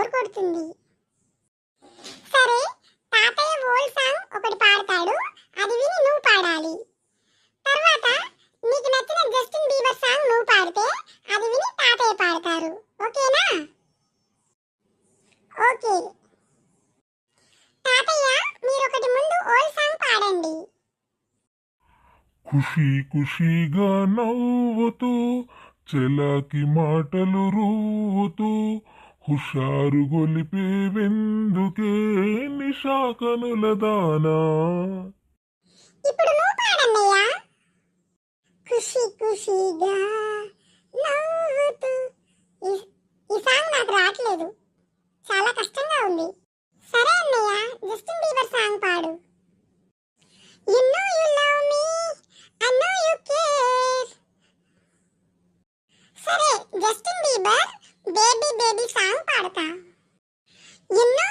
Bore కొడుతుంది. సరే తాతయ్య ఓల్ సాంగ్ ఒకటి పాడతాడు. అది విని నువ్వు పాడాలి. తర్వాత నీకు నచ్చిన జస్టిన్ బీబర్ సాంగ్ నువ్వు పాడితే అది విని తాతయ్య పాడతారు. ఓకేనా? ఓకే. తాతయ్య మీరు ఒకటి ముందు ఓల్ సాంగ్ పాడండి. ఖుషి ఖుషిగా నవ్వుతూ చెలాకి మాటలు రూవుతూ హుషారు గొలిపే వెందుకే నిశాకనుల దానా. ఇప్పుడు నువ్వు పాడన్నయ్యా. ఖుషి ఖుషిగా నవ్వుతూ ఈ- ఈ సాంగ్ నాకు రావట్లేదు. చాలా కష్టంగా ఉంది. సరే అన్నయ్య జస్టిన్ బీబర్ సాంగ్ పాడు. You know you love me, I know you care. సరే Justin Bieber. Baby baby song పాడతా. ఎన్నో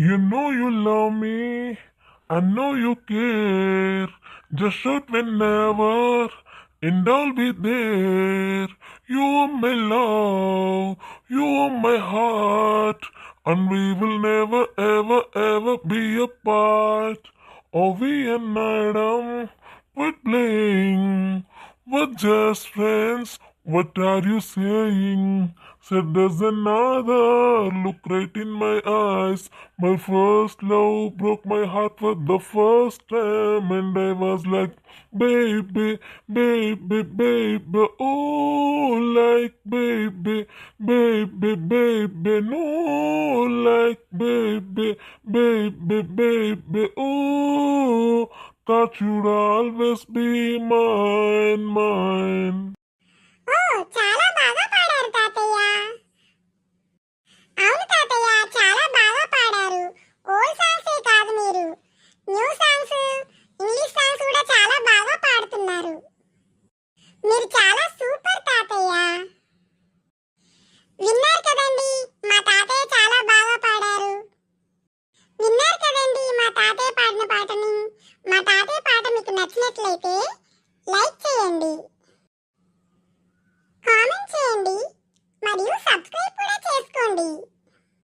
You know you love me, I know you care. Just shout whenever, and I'll be there. You are my love, you are my heart, and we will never, ever, ever be apart. Oh, we and Adam, we're playing, we're just friends. What are you saying? Said there's another. Look right in my eyes. My first love broke my heart for the first time, and I was like, baby, baby, baby, oh, like baby, baby, baby, no, like baby, baby, baby, oh, thought you'd always be mine, mine. ఓ చాలా బాగా